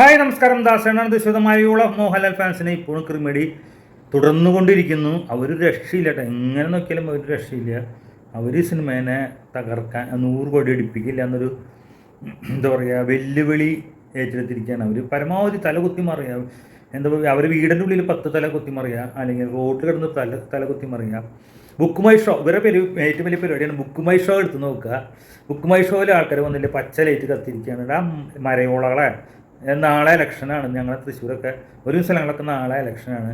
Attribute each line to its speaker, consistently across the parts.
Speaker 1: Hi നമസ്കാരം. ദാസനാണ് വിശദമായുള്ള മോഹൻലാൽ ഫാൻസിനെ ഇപ്പോഴും ക്രിമിഡി തുടർന്നുകൊണ്ടിരിക്കുന്നു. അവർ രക്ഷയില്ല കേട്ടോ എങ്ങനെ നോക്കിയാലും അവർ രക്ഷയില്ല. അവർ ഈ സിനിമേനെ തകർക്കാൻ നൂറ് കോടി അടിപ്പിക്കില്ല എന്നൊരു എന്താ പറയുക വെല്ലുവിളി ഏറ്റെടുത്തിരിക്കുകയാണ്. അവർ പരമാവധി തല കുത്തി മറിയുക എന്താ പറയുക അവർ വീടിന്റെ ഉള്ളിൽ പത്ത് തല കുത്തി മറിയുക അല്ലെങ്കിൽ റോഡിൽ കിടന്ന് തല തല കുത്തി മറിയുക ബുക്ക് മൈ ഷോ ഇവരെ പേര് ഏറ്റവും വലിയ പരിപാടിയാണ് ബുക്ക് മൈ ഷോ എടുത്ത് നോക്കുക. ബുക്ക് മൈ ഷോയിൽ ആൾക്കാർ വന്നില്ല പച്ച ലൈറ്റ് കത്തിരിക്കുകയാണ് ആ മരയോളകളെ. നാളെ ഇലക്ഷനാണ്. ഞങ്ങളെ തൃശ്ശൂരൊക്കെ ഒരു സ്ഥലങ്ങളൊക്കെ നാളെ ഇലക്ഷനാണ്.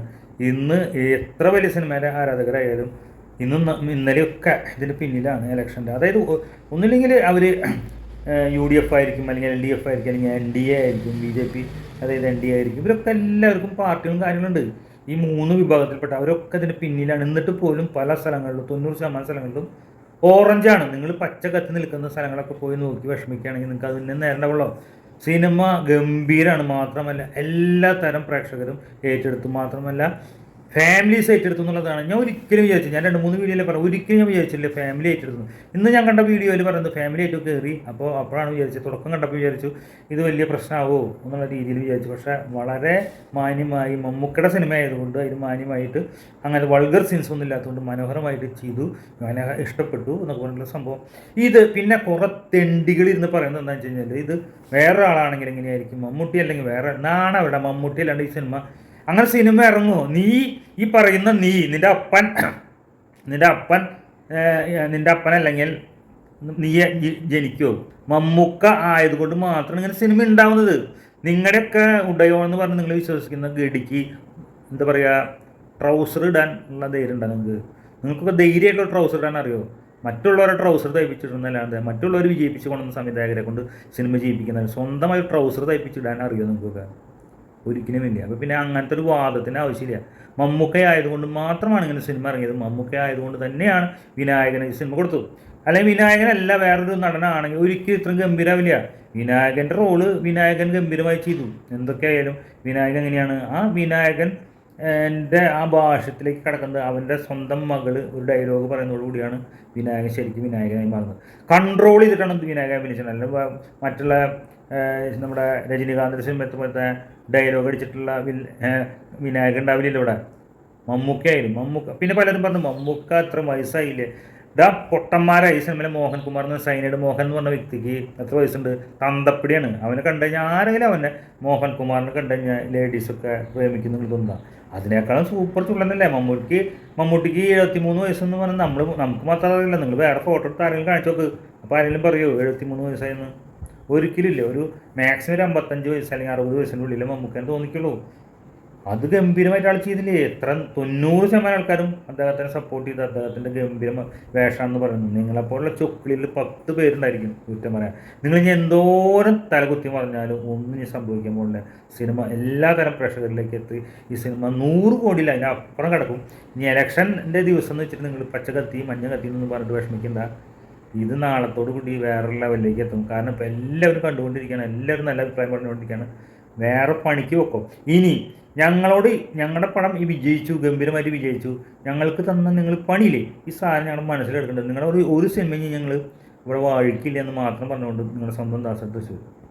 Speaker 1: ഇന്ന് എത്ര വലിയ സിനിമയുടെ ആരാധകരായാലും ഇന്നും ഇന്നലെയൊക്കെ ഇതിന് പിന്നിലാണ് ഇലക്ഷന്റെ. അതായത് ഒന്നില്ലെങ്കിൽ അവർ യു ഡി എഫ് ആയിരിക്കും അല്ലെങ്കിൽ എൽ ഡി എഫ് ആയിരിക്കും അല്ലെങ്കിൽ എൻ ഡി എ ആയിരിക്കും ബി ജെ പി അതായത് എൻ ഡി എ ആയിരിക്കും. ഇവരൊക്കെ എല്ലാവർക്കും പാർട്ടികളും കാര്യങ്ങളുണ്ട്. ഈ മൂന്ന് വിഭാഗത്തിൽപ്പെട്ട അവരൊക്കെ ഇതിന് പിന്നിലാണ്. എന്നിട്ട് പോലും പല സ്ഥലങ്ങളിലും തൊണ്ണൂറ് ശതമാനം സ്ഥലങ്ങളിലും ഓറഞ്ചാണ്. നിങ്ങൾ പച്ച കത്തി നിൽക്കുന്ന സ്ഥലങ്ങളൊക്കെ പോയി നോക്കി വിഷമിക്കുകയാണെങ്കിൽ നിങ്ങൾക്ക് അതിന് നേരണ്ടവുള്ളൂ. സിനിമ ഗംഭീരമാണ് മാത്രമല്ല എല്ലാ തരം പ്രേക്ഷകരും ഏറ്റെടുത്തു. മാത്രമല്ല ഫാമിലീസ് ഏറ്റെടുത്തു എന്നുള്ളതാണ് ഞാൻ ഒരിക്കലും വിചാരിച്ചു ഞാൻ രണ്ട് മൂന്ന് വീഡിയോയിൽ പറഞ്ഞു ഒരിക്കലും ഞാൻ വിചാരിച്ചില്ല ഫാമിലി ഏറ്റെടുത്തു ഇന്ന് ഞാൻ കണ്ട വീഡിയോയിൽ പറയുന്നത് ഫാമിലി ആയിട്ട് കയറി അപ്പോൾ അപ്പോഴാണ് വിചാരിച്ചത് തുടക്കം കണ്ടപ്പോൾ വിചാരിച്ചു ഇത് വലിയ പ്രശ്നമാവോ എന്നുള്ള രീതിയിൽ വിചാരിച്ചു. പക്ഷേ വളരെ മാന്യമായി മമ്മൂക്കയുടെ സിനിമ ആയതുകൊണ്ട് അതിന് മാന്യമായിട്ട് അങ്ങനെ വൾഗർ സീൻസ് ഒന്നും ഇല്ലാത്തതുകൊണ്ട് മനോഹരമായിട്ട് ചെയ്തു. ഞാൻ ഇഷ്ടപ്പെട്ടു എന്നൊക്കെ പറഞ്ഞിട്ടുള്ള സംഭവം. ഇത് പിന്നെ കുറേ തെണ്ടികൾ ഇരുന്ന് പറയുന്നത് എന്താണെന്ന് വെച്ച് കഴിഞ്ഞാൽ ഇത് വേറെ ആളാണെങ്കിൽ എങ്ങനെയായിരിക്കും മമ്മൂട്ടി അല്ലെങ്കിൽ വേറെ നാണവിടെ മമ്മൂട്ടി അല്ലാണ്ട് ഈ സിനിമ അങ്ങനെ സിനിമ ഇറങ്ങുമോ നീ ഈ പറയുന്ന നീ നിന്റെ അപ്പൻ നിന്റെ അപ്പൻ നിന്റെ അപ്പൻ അല്ലെങ്കിൽ നീ ജനിക്കോ മമ്മൂക്ക ആയതുകൊണ്ട് മാത്രമാണ് ഇങ്ങനെ സിനിമ ഉണ്ടാവുന്നത്. നിങ്ങളുടെയൊക്കെ ഉടയോ എന്ന് പറഞ്ഞ് നിങ്ങൾ വിശ്വസിക്കുന്ന ഗടിക്ക് എന്താ പറയുക ട്രൗസർ ഇടാൻ ഉള്ള ധൈര്യം ഉണ്ടോ നിങ്ങൾക്ക്? നിങ്ങൾക്കൊക്കെ ധൈര്യമായിട്ടുള്ള ട്രൗസർ ഇടാൻ അറിയോ? മറ്റുള്ളവരെ ട്രൗസർ തയ്പ്പിച്ചിടുന്നല്ലാതെ മറ്റുള്ളവർ വിജയിപ്പിച്ച് കൊണ്ടുവന്ന സംവിധായകരെ കൊണ്ട് സിനിമ ചെയ്യിപ്പിക്കുന്നത് സ്വന്തമായി ട്രൗസർ തയ്പ്പിച്ചിടാൻ അറിയോ നിങ്ങൾക്കൊക്കെ? ഒരിക്കലും വേണ്ടി അപ്പോൾ പിന്നെ അങ്ങനത്തെ ഒരു വാദത്തിന് ആവശ്യമില്ല. മമ്മൂക്ക ആയതുകൊണ്ട് മാത്രമാണ് ഇങ്ങനെ സിനിമ ഇറങ്ങിയത്. മമ്മൂക്ക ആയതുകൊണ്ട് തന്നെയാണ് വിനായകന് ഈ സിനിമ കൊടുത്തത്. അല്ലെങ്കിൽ വിനായകനല്ല വേറൊരു നടനാണെങ്കിൽ ഒരിക്കലും ഇത്രയും ഗംഭീരാവില്ല. വിനായകന്റെ റോൾ വിനായകൻ ഗംഭീരമായി ചെയ്തു. എന്തൊക്കെയായാലും വിനായകൻ എങ്ങനെയാണ്? ആ വിനായകൻ എന്റെ ആ ഭാഷത്തിലേക്ക് കടക്കുന്നത് അവന്റെ സ്വന്തം മകൾ ഒരു ഡയലോഗ് പറയുന്നതോടുകൂടിയാണ് വിനായകൻ ശരിക്കും വിനായകനായി മാറുന്നത്. കൺട്രോൾ ചെയ്തിട്ടാണ് വിനായകൻ അഭിനയിച്ചത്? അല്ല മറ്റുള്ള നമ്മുടെ രജനീകാന്തിന്റെ സിനിമത്തെ ഡയലോഗ് അടിച്ചിട്ടുള്ള വിനായകൻ ഉണ്ടാവില്ലല്ലോ ഇവിടെ. മമ്മൂക്കയായാലും മമ്മൂക്ക പിന്നെ പലരും പറഞ്ഞു മമ്മൂക്ക അത്ര വയസ്സായില്ലേ. ഇതാ പൊട്ടന്മാരായി സിനിമയിലെ മോഹൻകുമാർ എന്ന സൈനയുടെ മോഹൻ എന്ന് പറഞ്ഞ വ്യക്തിക്ക് എത്ര വയസ്സുണ്ട്. തന്തപ്പിടിയാണ്. അവനെ കണ്ടു കഴിഞ്ഞാൽ ആരെങ്കിലും അവനെ മോഹൻകുമാറിനെ കണ്ടു കഴിഞ്ഞാൽ ലേഡീസൊക്കെ പ്രേമിക്കുന്നു തോന്നുക അതിനേക്കാളും സൂപ്പർ ചുള്ളനല്ലേ മമ്മൂട്ടിക്ക് മമ്മൂട്ടിക്ക് എഴുപത്തി മൂന്ന് വയസ്സെന്ന് പറഞ്ഞാൽ നമ്മൾ നമുക്ക് മാത്രമല്ല നിങ്ങൾ വേറെ ഫോട്ടോ എടുത്ത് ആരെങ്കിലും കാണിച്ചു നോക്ക്. അപ്പോൾ ആരെങ്കിലും പറയുമോ എഴുപത്തി മൂന്ന് വയസ്സായെന്ന്? ഒരിക്കലും ഇല്ല ഒരു മാക്സിമം ഒരു അമ്പത്തഞ്ച് വയസ്സ് അല്ലെങ്കിൽ അറുപത് വയസ്സിന്റെ ഉള്ളിൽ മമ്മൂക്കാൻ തോന്നിക്കുള്ളൂ. അത് ഗംഭീരമായിട്ട് ആൾ ചെയ്തില്ലേ? എത്ര തൊണ്ണൂറ് ശതമാനം ആൾക്കാരും അദ്ദേഹത്തിനെ സപ്പോർട്ട് ചെയ്ത് അദ്ദേഹത്തിന്റെ ഗംഭീര വേഷമാണെന്ന് പറയുന്നു. നിങ്ങളെപ്പോലുള്ള ചൊക്കിളിൽ പത്ത് പേരുണ്ടായിരിക്കും കുറ്റം പറയാൻ. നിങ്ങൾ ഇനി എന്തോരം തലകുത്തി പറഞ്ഞാലും ഒന്നും ഇനി സംഭവിക്കാൻ പോകുന്നില്ല സിനിമ എല്ലാ തരം പ്രേക്ഷകരിലേക്ക് എത്തി. ഈ സിനിമ നൂറ് കോടിയിൽ അതിന്റെ അപ്പുറം കിടക്കും. ഇനി ഇലക്ഷന്റെ ദിവസം എന്ന് വെച്ചിട്ട് നിങ്ങൾ പച്ച കത്തി മഞ്ഞ കത്തി എന്നൊന്നും പറഞ്ഞിട്ട് വിഷമിക്കണ്ട. ഇത് നാളത്തോടു കൂടി വേറെ ലെവലിലേക്ക് എത്തും. കാരണം ഇപ്പം എല്ലാവരും കണ്ടുകൊണ്ടിരിക്കുകയാണ്. എല്ലാവരും നല്ല അഭിപ്രായം പറഞ്ഞുകൊണ്ടിരിക്കുകയാണ്. വേറെ പണിക്ക് വെക്കും. ഇനി ഞങ്ങളോട് ഞങ്ങളുടെ പണം ഈ വിജയിച്ചു ഗംഭീരമായിട്ട് വിജയിച്ചു. ഞങ്ങൾക്ക് തന്ന നിങ്ങൾ പണിയില്ലേ? ഈ സാധനം ഞങ്ങൾ മനസ്സിലെടുക്കേണ്ടത് നിങ്ങളുടെ ഒരു ഒരു സിനിമയും ഞങ്ങൾ ഇവിടെ വാഴിക്കില്ല എന്ന് മാത്രം പറഞ്ഞുകൊണ്ട് നിങ്ങളുടെ സ്വന്തം ദാസത്ത് തൃശ്ശൂർ